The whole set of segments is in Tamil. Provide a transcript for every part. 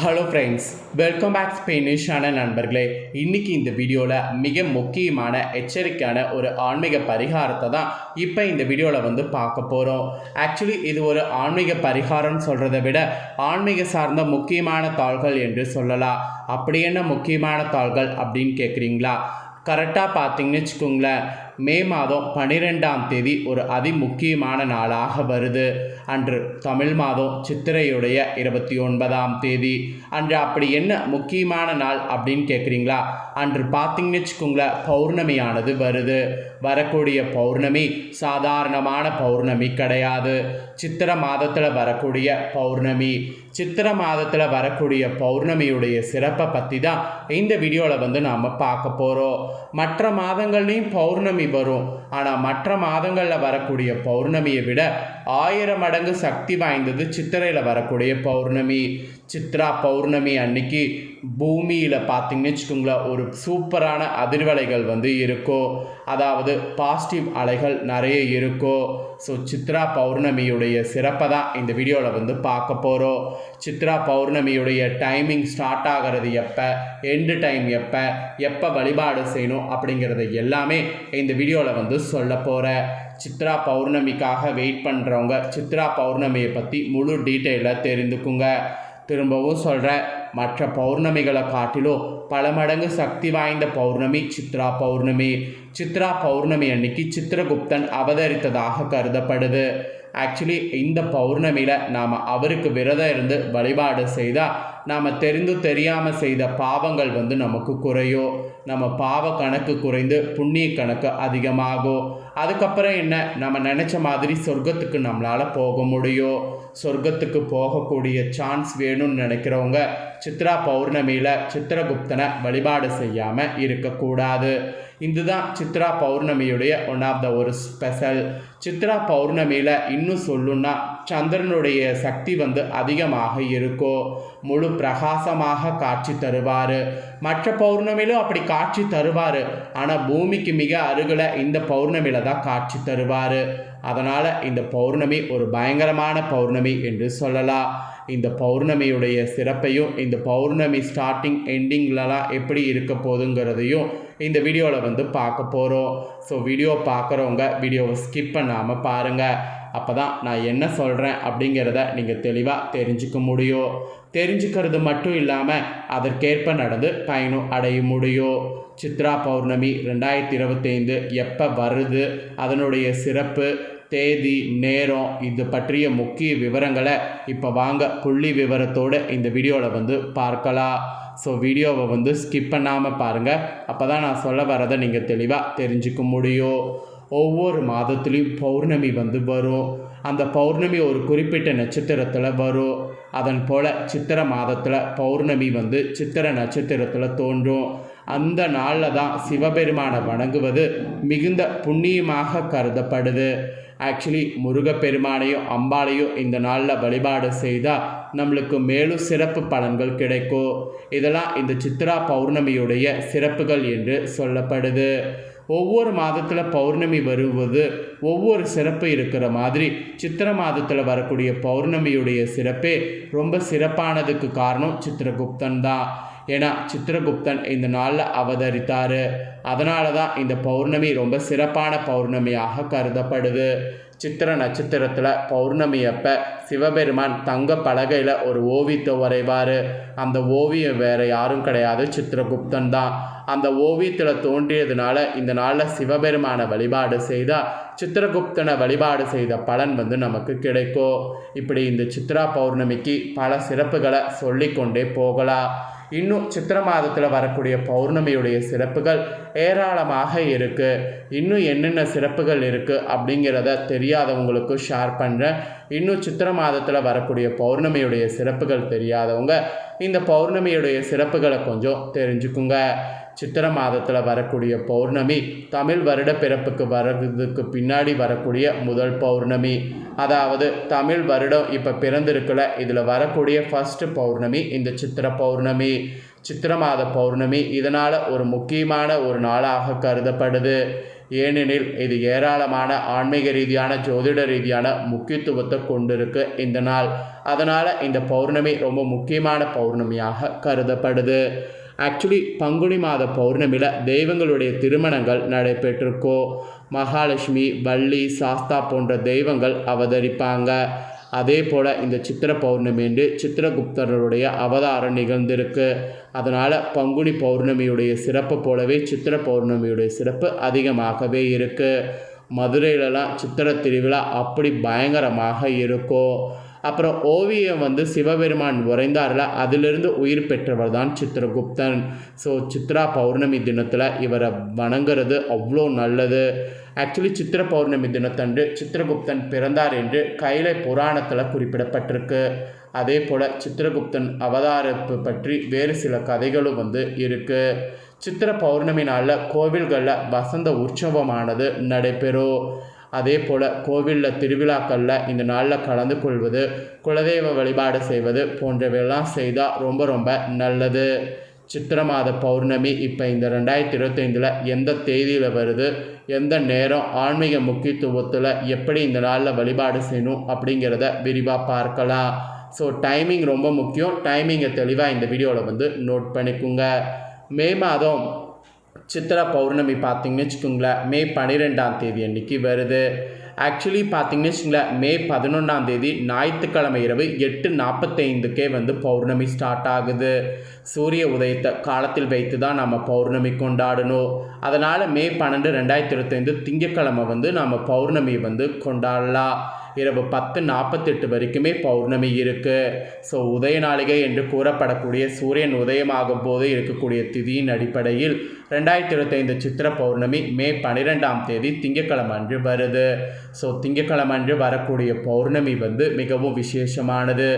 ஹலோ ஃப்ரெண்ட்ஸ் வெல்கம் பேக் ஸ்பெயினிஷான நண்பர்களே. இன்னைக்கு இந்த வீடியோவில் மிக முக்கியமான எச்சரிக்கையான ஒரு ஆன்மீக பரிகாரத்தை தான் இப்போ இந்த வீடியோவில் வந்து பார்க்க போகிறோம் ஆக்சுவலி இது ஒரு ஆன்மீக பரிகாரம்னு சொல்கிறத விட ஆன்மீக சார்ந்த முக்கியமான தாள்கள் என்று சொல்லலாம். அப்படி என்ன முக்கியமான தாள்கள் அப்படின்னு கேட்குறீங்களா கரெக்டாக பார்த்தீங்கன்னு வச்சுக்கோங்களேன். மே மாதம் பன்னிரெண்டாம் தேதி ஒரு அதி முக்கியமான நாளாக வருது. அன்று தமிழ் மாதம் சித்திரையுடைய இருபத்தி ஒன்பதாம் தேதி. அன்று அப்படி என்ன முக்கியமான நாள் அப்படின்னு கேட்குறீங்களா அன்று பார்த்தீங்கன்னு வச்சுக்கோங்களேன் பௌர்ணமியானது வருது. வரக்கூடிய பௌர்ணமி சாதாரணமான பௌர்ணமி கிடையாது. சித்திர மாதத்தில் வரக்கூடிய பௌர்ணமி. சித்திர மாதத்தில் வரக்கூடிய பௌர்ணமியுடைய சிறப்பை பற்றி தான் இந்த வீடியோவில் வந்து நாம் பார்க்க போகிறோம் மற்ற மாதங்கள்லேயும் பௌர்ணமி வரும். ஆனால் மற்ற மாதங்களில் வரக்கூடிய பௌர்ணமியை விட ஆயிரம் மடங்கு சக்தி வாய்ந்தது சித்திரையில் வரக்கூடிய பௌர்ணமி. சித்ரா பௌர்ணமி அன்னைக்கு பூமியில் பார்த்தீங்கன்னு வச்சுக்கோங்களேன் ஒரு சூப்பரான அதிர்வலைகள் வந்து இருக்கோ அதாவது பாசிட்டிவ் அலைகள் நிறைய இருக்கோ ஸோ சித்ரா பௌர்ணமியுடைய சிறப்பை தான் இந்த வீடியோவில் வந்து பார்க்க போகிறோம் சித்ரா பௌர்ணமியுடைய டைமிங் ஸ்டார்ட் ஆகிறது எப்போ எண்டு டைம் எப்போ எப்போ வழிபாடு செய்யணும் அப்படிங்கிறத எல்லாமே இந்த வீடியோவில் வந்து சொல்ல போகிறேன் சித்ரா பௌர்ணமிக்காக வெயிட் பண்ணுறவங்க சித்ரா பௌர்ணமியை பற்றி முழு டீட்டெயிலாக தெரிந்துக்குங்க. திரும்பவும் சொல்கிறேன் மற்ற பௌர்ணமிகளை காட்டிலும் பல மடங்கு சக்தி வாய்ந்த பௌர்ணமி சித்ரா பௌர்ணமி. சித்ரா பௌர்ணமி அன்னைக்கு சித்திரகுப்தன் அவதரித்ததாக கருதப்படுது. ஆக்சுவலி இந்த பௌர்ணமியில் நாம் அவருக்கு விரதம் இருந்து வழிபாடு செய்தால் நாம் தெரிந்து தெரியாமல் செய்த பாவங்கள் வந்து நமக்கு குறையும் நம்ம பாவ கணக்கு குறைந்து புண்ணிய கணக்கு அதிகமாகும் அதுக்கப்புறம் என்ன? நம்ம நினச்ச மாதிரி சொர்க்கத்துக்கு நம்மளால் போக முடியும் சொர்க்கத்துக்கு போகக்கூடிய சான்ஸ் வேணும்னு நினைக்கிறவங்க சித்ரா பௌர்ணமியில் சித்திரகுப்தனை வழிபாடு செய்யாமல் இருக்கக்கூடாது. இதுதான் சித்ரா பௌர்ணமியுடைய ஒன் ஆஃப் த ஒரு ஸ்பெஷல் சித்ரா பௌர்ணமியில் இன்னும் சொல்லுன்னா சந்திரனுடைய சக்தி வந்து அதிகமாக இருக்கும் முழு பிரகாசமாக காட்சி தருவார். மற்ற பௌர்ணமியிலும் அப்படி காட்சி தருவார். ஆனால் பூமிக்கு மிக அருகில் இந்த பௌர்ணமியில் தான் காட்சி தருவார். அதனால் இந்த பௌர்ணமி ஒரு பயங்கரமான பௌர்ணமி என்று சொல்லலாம். இந்த பௌர்ணமியுடைய சிறப்பையும் இந்த பௌர்ணமி ஸ்டார்டிங் எண்டிங்லலாம் எப்படி இருக்க போகுதுங்கிறதையும் இந்த வீடியோவில் வந்து பார்க்க போகிறோம் ஸோ வீடியோ பார்க்குறவங்க வீடியோவை ஸ்கிப் பண்ணாமல் பாருங்கள் அப்போ தான் நான் என்ன சொல்கிறேன் அப்படிங்கிறத நீங்கள் தெளிவாக தெரிஞ்சுக்க முடியும். தெரிஞ்சுக்கிறது மட்டும் இல்லாமல் அதற்கேற்ப நடந்து பயணம் அடைய முடியும். சித்ரா பௌர்ணமி ரெண்டாயிரத்தி இருபத்தைந்து எப்போ வருது அதனுடைய சிறப்பு தேதி நேரம் இது பற்றிய முக்கிய விவரங்களை இப்போ வாங்க புள்ளி விவரத்தோடு இந்த வீடியோவில் வந்து பார்க்கலாம். ஸோ வீடியோவை வந்து ஸ்கிப் பண்ணாமல் பாருங்கள் அப்போ தான் நான் சொல்ல வரதை நீங்கள் தெளிவாக தெரிஞ்சுக்க முடியும். ஒவ்வொரு மாதத்துலேயும் பௌர்ணமி வந்து வரும். அந்த பௌர்ணமி ஒரு குறிப்பிட்ட நட்சத்திரத்தில் வரும். அதன் போல் சித்திர மாதத்தில் பௌர்ணமி வந்து சித்திர நட்சத்திரத்தில் தோன்றும். அந்த நாளில் தான் சிவபெருமானை வணங்குவது மிகுந்த புண்ணியமாக கருதப்படுது. ஆக்சுவலி முருகப்பெருமானையும் அம்பாளையும் இந்த நாளில் வழிபாடு செய்தால் நம்மளுக்கு மேலும் சிறப்பு பலன்கள் கிடைக்கும். இதெல்லாம் இந்த சித்ரா பௌர்ணமியுடைய சிறப்புகள் என்று சொல்லப்படுது. ஒவ்வொரு மாதத்தில் பௌர்ணமி வருவது ஒவ்வொரு சிறப்பு இருக்கிற மாதிரி சித்திர மாதத்தில் வரக்கூடிய பௌர்ணமியுடைய சிறப்பே ரொம்ப சிறப்பானதுக்கு காரணம் சித்திரகுப்தன் தான். ஏன்னா சித்திரகுப்தன் இந்த நாளில் அவதரித்தார். அதனால தான் இந்த பௌர்ணமி ரொம்ப சிறப்பான பௌர்ணமியாக கருதப்படுது. சித்திர நட்சத்திரத்தில் பௌர்ணமி அப்போ சிவபெருமான் தங்க பலகையில் ஒரு ஓவியத்தை வரைவார். அந்த ஓவியம் வேறு யாரும் கிடையாது. சித்திரகுப்தன் தான். அந்த ஓவியத்தில் தோன்றியதுனால இந்த நாளில் சிவபெருமானை வழிபாடு செய்தால் சித்திரகுப்தனை வழிபாடு செய்த பலன் வந்து நமக்கு கிடைக்கும். இப்படி இந்த சித்ரா பௌர்ணமிக்கு பல சிறப்புகளை சொல்லிக்கொண்டே போகலாம். இன்னும் சித்திர மாதத்தில் வரக்கூடிய பௌர்ணமியுடைய சிறப்புகள் ஏராளமாக இருக்குது இன்னும் என்னென்ன சிறப்புகள் இருக்குது அப்படிங்கிறத தெரியாதவங்களுக்கு ஷேர் பண்ணுறேன் இன்னும் சித்திர மாதத்தில் வரக்கூடிய பௌர்ணமியுடைய சிறப்புகள் தெரியாதவங்க இந்த பௌர்ணமியுடைய சிறப்புகளை கொஞ்சம் தெரிஞ்சுக்குங்க. சித்திர மாதத்தில் வரக்கூடிய பௌர்ணமி தமிழ் வருட பிறப்புக்கு வர்றதுக்கு பின்னாடி வரக்கூடிய முதல் பௌர்ணமி. அதாவது தமிழ் வருடம் இப்போ பிறந்திருக்கல. இதில் வரக்கூடிய ஃபஸ்ட்டு பௌர்ணமி இந்த சித்திர பௌர்ணமி சித்திர மாத பௌர்ணமி இதனால் ஒரு முக்கியமான ஒரு நாளாக கருதப்படுது. ஏனெனில் இது ஏராளமான ஆன்மீக ரீதியான ஜோதிட ரீதியான முக்கியத்துவத்தை கொண்டிருக்கு இந்த நாள். அதனால் இந்த பௌர்ணமி ரொம்ப முக்கியமான பௌர்ணமியாக கருதப்படுது. ஆக்சுவலி பங்குனி மாத பௌர்ணமியில் தெய்வங்களுடைய திருமணங்கள் நடைபெற்றிருக்கோ மகாலட்சுமி வள்ளி சாஸ்தா போன்ற தெய்வங்கள் அவதரிப்பாங்க அதே போல் இந்த சித்திர பௌர்ணமி என்று சித்திரகுப்தருடைய அவதாரம் நிகழ்ந்திருக்கு அதனால் பங்குனி பௌர்ணமியுடைய சிறப்பு போலவே சித்திர பௌர்ணமியுடைய சிறப்பு அதிகமாகவே இருக்குது மதுரையிலலாம் சித்திர திருவிழா அப்படி பயங்கரமாக இருக்கும் அப்புறம் ஓவியம் வந்து சிவபெருமான் உறைந்தார்ல அதிலிருந்து உயிர் பெற்றவர் தான் சித்திரகுப்தன். ஸோ சித்ரா பௌர்ணமி தினத்தில் இவரை வணங்குறது அவ்வளோ நல்லது. ஆக்சுவலி சித்திர பௌர்ணமி தினத்தன்று சித்திரகுப்தன் பிறந்தார் என்று கைலை புராணத்தில் குறிப்பிடப்பட்டிருக்கு. அதே போல் சித்திரகுப்தன் அவதாரப்பு பற்றி வேறு சில கதைகளும் வந்து இருக்குது சித்திர பௌர்ணமி நாளில் கோவில்களில் வசந்த உற்சவமானது நடைபெறும். அதே போல் கோவிலில் திருவிழாக்களில் இந்த நாளில் கலந்து கொள்வது குலதெய்வ வழிபாடு செய்வது போன்றவையெல்லாம் செய்தால் ரொம்ப ரொம்ப நல்லது. சித்திர மாத பௌர்ணமி இப்போ இந்த ரெண்டாயிரத்தி இருபத்தைந்தில் எந்த தேதியில் வருது எந்த நேரம் ஆன்மீக முக்கியத்துவத்தில் எப்படி இந்த நாளில் வழிபாடு செய்யணும் அப்படிங்கிறத விரிவாக பார்க்கலாம். ஸோ டைமிங் ரொம்ப முக்கியம். டைமிங்கை தெளிவாக இந்த வீடியோவில் வந்து நோட் பண்ணிக்கோங்க. மே மாதம் சித்திரா பௌர்ணமி பார்த்திங்கன்னு வச்சுக்கோங்களேன் மே பன்னிரெண்டாம் தேதி அன்றைக்கி வருது. ஆக்சுவலி பார்த்தீங்கன்னு வச்சுங்களேன் மே பதினொன்றாம் தேதி ஞாயிற்றுக்கிழமை இரவு எட்டு நாற்பத்தைந்துக்கே வந்து பௌர்ணமி ஸ்டார்ட் ஆகுது. சூரிய உதயத்தை காலத்தில் வைத்து தான் நம்ம பௌர்ணமி கொண்டாடணும். அதனால் மே பன்னெண்டு ரெண்டாயிரத்தி இருபத்தைந்து திங்கக்கிழமை வந்து நம்ம பௌர்ணமி வந்து கொண்டாடலாம். இரவு பத்து நாற்பத்தெட்டு வரைக்குமே பௌர்ணமி இருக்குது ஸோ உதய நாளிகை என்று கூறப்படக்கூடிய சூரியன் உதயமாகும் போது இருக்கக்கூடிய திதியின் அடிப்படையில் ரெண்டாயிரத்தி இருபத்தைந்து சித்திர பௌர்ணமி மே பன்னிரெண்டாம் தேதி திங்கக்கிழமை அன்று வருது. ஸோ திங்கக்கிழமை அன்று வரக்கூடிய பௌர்ணமி வந்து மிகவும் விசேஷமானது.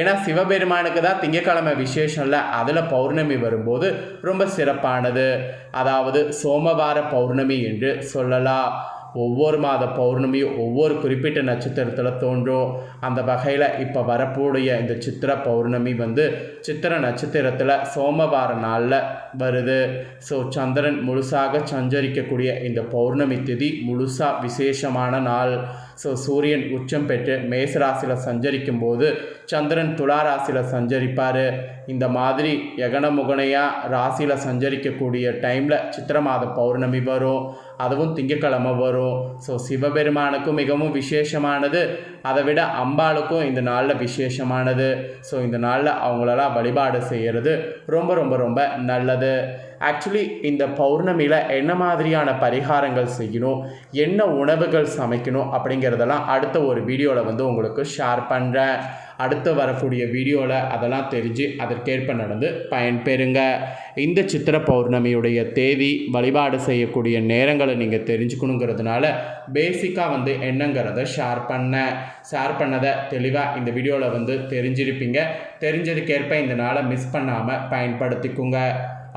ஏன்னா சிவபெருமானுக்கு தான் திங்கக்கிழமை விசேஷம் இல்லை அதில் பௌர்ணமி வரும்போது ரொம்ப சிறப்பானது. அதாவது சோமவார பௌர்ணமி என்று சொல்லலாம். ஒவ்வொரு மாத பௌர்ணமியும் ஒவ்வொரு குறிப்பிட்ட நட்சத்திரத்தில் தோன்றும். அந்த வகையில் இப்போ வரக்கூடிய இந்த சித்திர பௌர்ணமி வந்து சித்திர நட்சத்திரத்தில் சோமவார நாளில் வருது. ஸோ சந்திரன் முழுசாக சஞ்சரிக்கக்கூடிய இந்த பௌர்ணமி திதி முழுசாக விசேஷமான நாள். ஸோ சூரியன் உச்சம் பெற்று மேசராசியில் சஞ்சரிக்கும் போது சந்திரன் துலா ராசியில் சஞ்சரிப்பார். இந்த மாதிரி எகனமுகனையாக ராசியில் சஞ்சரிக்கக்கூடிய டைமில் சித்திர மாத பௌர்ணமி வரும். அதுவும் திங்கக்கிழமை வரும். ஸோ சிவபெருமானுக்கும் மிகவும் விசேஷமானது. அதை விட அம்பாளுக்கும் இந்த நாளில் விசேஷமானது. ஸோ இந்த நாளில் அவங்களெல்லாம் வழிபாடு செய்கிறது ரொம்ப ரொம்ப ரொம்ப நல்லது. ஆக்சுவலி இந்த பௌர்ணமியில் என்ன மாதிரியான பரிகாரங்கள் செய்யணும்? என்ன உணவுகள் சமைக்கணும்? அப்படிங்கிறதெல்லாம் அடுத்த ஒரு வீடியோவில் வந்து உங்களுக்கு ஷேர் பண்ணுறேன் அடுத்து வரக்கூடிய வீடியோவில் அதெல்லாம் தெரிஞ்சு அதற்கேற்ப நடந்து பயன்பெறுங்க இந்த சித்திர பௌர்ணமியுடைய தேதி வழிபாடு செய்யக்கூடிய நேரங்களை நீங்கள் தெரிஞ்சுக்கணுங்கிறதுனால பேசிக்காக வந்து என்னங்கிறத ஷேர் பண்ண. ஷேர் பண்ணதை தெளிவாக இந்த வீடியோவில் வந்து தெரிஞ்சிருப்பீங்க. தெரிஞ்சதுக்கேற்ப இந்த நாளை மிஸ் பண்ணாமல் பயன்படுத்திக்குங்க.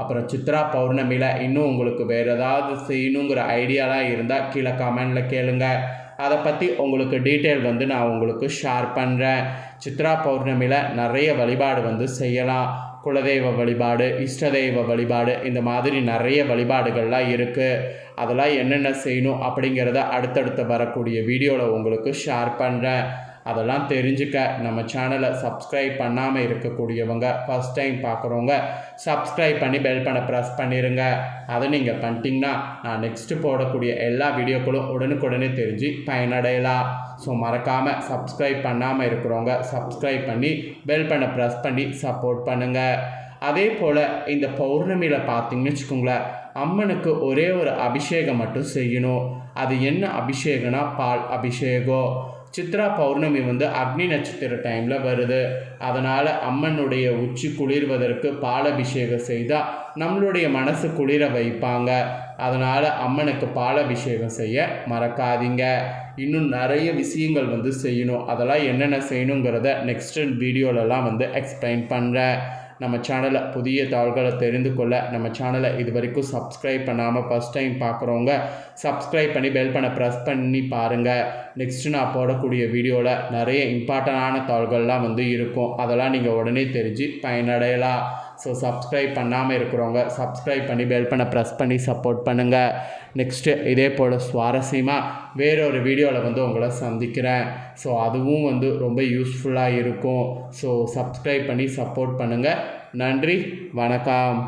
அப்புறம் சித்ரா பௌர்ணமியில் இன்னும் உங்களுக்கு வேறு ஏதாவது செய்யணுங்கிற ஐடியாலாம் இருந்தால் கீழே கமெண்டில் கேளுங்கள் அதை பற்றி உங்களுக்கு டீட்டெயில் வந்து நான் உங்களுக்கு ஷேர் பண்ணுறேன் சித்ரா பௌர்ணமியில் நிறைய வழிபாடு வந்து செய்யலாம். குலதெய்வ வழிபாடு இஷ்ட தெய்வ வழிபாடு இந்த மாதிரி நிறைய வழிபாடுகள்லாம் இருக்குது அதெல்லாம் என்னென்ன செய்யணும் அப்படிங்கிறத அடுத்தடுத்து வரக்கூடிய வீடியோவில் உங்களுக்கு ஷேர் பண்ணுறேன் அதெல்லாம் தெரிஞ்சுக்க நம்ம சேனலை சப்ஸ்கிரைப் பண்ணாமல் இருக்கக்கூடியவங்க ஃபஸ்ட் டைம் பார்க்குறவங்க சப்ஸ்கிரைப் பண்ணி பெல் பண்ண ப்ரெஸ் பண்ணிடுங்க அதை நீங்கள் பண்ணிட்டீங்கன்னா நான் நெக்ஸ்ட்டு போடக்கூடிய எல்லா வீடியோக்களும் உடனுக்குடனே தெரிஞ்சு பயனடையலாம். ஸோ மறக்காமல் சப்ஸ்கிரைப் பண்ணாமல் இருக்கிறவங்க சப்ஸ்கிரைப் பண்ணி பெல் பண்ண ப்ரெஸ் பண்ணி சப்போர்ட் பண்ணுங்கள் அதே போல் இந்த பௌர்ணமியில் பார்த்தீங்கன்னு வச்சுக்கோங்களேன் அம்மனுக்கு ஒரே ஒரு அபிஷேகம் மட்டும் செய்யணும். அது என்ன அபிஷேகம்னா பால் அபிஷேகம். சித்ரா பௌர்ணமி வந்து அக்னி நட்சத்திர டைமில் வருது. அதனால் அம்மனுடைய உச்சி குளிர்வதற்கு பாலபிஷேகம் செய்தால் நம்மளுடைய மனசு குளிர வைப்பாங்க. அதனால் அம்மனுக்கு பாலபிஷேகம் செய்ய மறக்காதீங்க. இன்னும் நிறைய விஷயங்கள் வந்து செய்யணும். அதெல்லாம் என்னென்ன செய்யணுங்கிறத நெக்ஸ்ட் வீடியோலலாம் வந்து எக்ஸ்பிளைன் பண்ணுறேன் நம்ம சேனலை புதிய தாள்களை தெரிந்து கொள்ள நம்ம சேனலை இது வரைக்கும் சப்ஸ்கிரைப் பண்ணாமல் ஃபஸ்ட் டைம் பார்க்குறவங்க சப்ஸ்கிரைப் பண்ணி பெல் பண்ண ப்ரெஸ் பண்ணி பாருங்கள் நெக்ஸ்ட்டு நான் போடக்கூடிய வீடியோவில் நிறைய இம்பார்ட்டண்டான தாள்கள்லாம் வந்து இருக்கும். அதெல்லாம் நீங்கள் உடனே தெரிஞ்சு பயனடையலாம். ஸோ சப்ஸ்கிரைப் பண்ணாமல் இருக்கிறவங்க சப்ஸ்கிரைப் பண்ணி பெல் பண்ண ப்ரெஸ் பண்ணி சப்போர்ட் பண்ணுங்கள் நெக்ஸ்ட்டு இதே போல் சுவாரஸ்யமாக வேறொரு வீடியோவில் வந்து உங்களை சந்திக்கிறேன். ஸோ அதுவும் வந்து ரொம்ப யூஸ்ஃபுல்லாக இருக்கும். ஸோ சப்ஸ்கிரைப் பண்ணி சப்போர்ட் பண்ணுங்கள் நன்றி வணக்கம்.